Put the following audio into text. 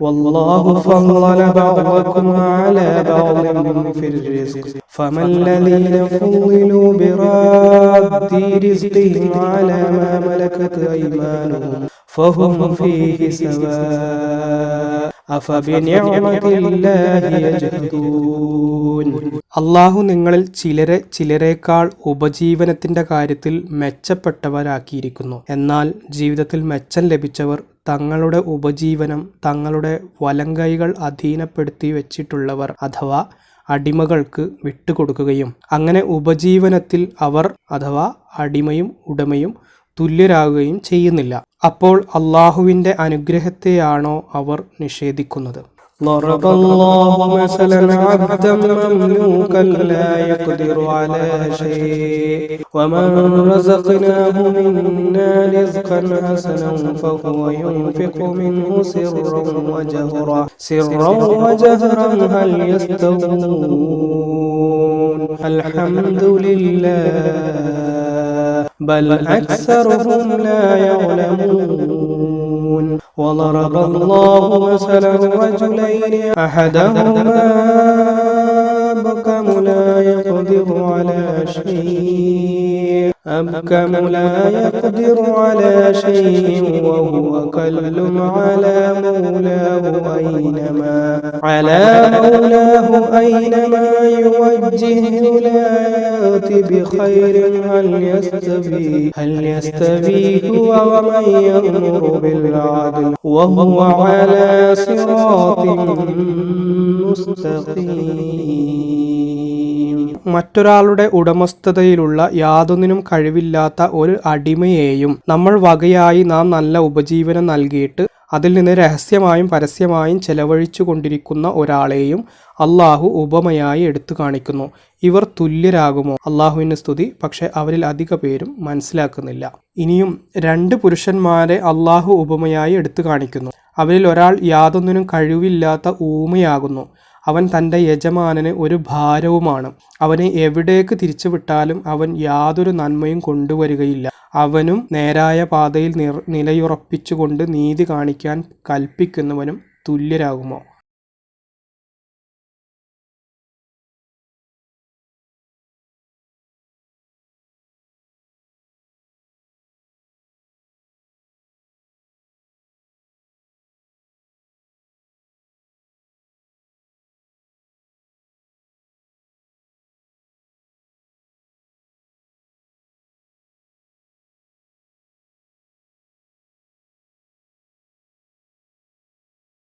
والله فضل بعضكم على بعض في الرزق. فما الذين فضلوا براد رزقهم على ما ملكت أيمانهم فهم فيه سواء. അള്ളാഹു നിങ്ങളിൽ ചിലരെ ചിലരെക്കാൾ ഉപജീവനത്തിന്റെ കാര്യത്തിൽ മെച്ചപ്പെട്ടവരാക്കിയിരിക്കുന്നു. എന്നാൽ ജീവിതത്തിൽ മെച്ചം ലഭിച്ചവർ തങ്ങളുടെ ഉപജീവനം തങ്ങളുടെ വലങ്കൈകൾ അധീനപ്പെടുത്തി വെച്ചിട്ടുള്ളവർ അഥവാ അടിമകൾക്ക് വിട്ടുകൊടുക്കുകയും അങ്ങനെ ഉപജീവനത്തിൽ അവർ അഥവാ അടിമയും ഉടമയും തുല്യരാകുകയും ചെയ്യുന്നില്ല അപ്പോൾ അള്ളാഹുവിൻ്റെ അനുഗ്രഹത്തെയാണോ അവർ നിഷേധിക്കുന്നത് ضرب الله مثلا عبدا مملوكا لا يقدر على شيء ومن رزقناه منا رزقا حسنا فهو ينفق منه سرا وجهرا سرا وجهرا هل يستوون الحمد لله بل أكثرهم لا يعلمون. وضرب الله مثلا رجلين أحدهما أبكم لا يقدر على شيء. أبكم لا يقدر على شيء وهو كل على مولاه أينما على مولاه أينما يوجهه لا يأتي بخير هل يستوي هل يستوي هو ومن يأمر بالعدل وهو على صراط مستقيم മറ്റൊരാളുടെ ഉടമസ്ഥതയിലുള്ള യാതൊന്നിനും കഴിവില്ലാത്ത ഒരു അടിമയെയും നമ്മൾ വകയായി നാം നല്ല ഉപജീവനം നൽകിയിട്ട് അതിൽ നിന്ന് രഹസ്യമായും പരസ്യമായും ചെലവഴിച്ചു കൊണ്ടിരിക്കുന്ന ഒരാളെയും അള്ളാഹു ഉപമയായി എടുത്തു കാണിക്കുന്നു. ഇവർ തുല്യരാകുമോ? അള്ളാഹുവിന്റെ സ്തുതി. പക്ഷെ അവരിൽ അധിക പേരും മനസ്സിലാക്കുന്നില്ല. ഇനിയും രണ്ട് പുരുഷന്മാരെ അള്ളാഹു ഉപമയായി എടുത്തു കാണിക്കുന്നു. അവരിൽ ഒരാൾ യാതൊന്നിനും കഴിവില്ലാത്ത ഊമയാകുന്നു. അവൻ തന്റെ യജമാനന് ഒരു ഭാരവുമാണ്. അവനെ എവിടേക്ക് തിരിച്ചുവിട്ടാലും അവൻ യാതൊരു നന്മയും കൊണ്ടുവരികയില്ല. അവനും നേരായ പാതയിൽ നിർ നിലയുറപ്പിച്ചുകൊണ്ട് നീതി കാണിക്കാൻ കൽപ്പിക്കുന്നവനും തുല്യരാകുമോ?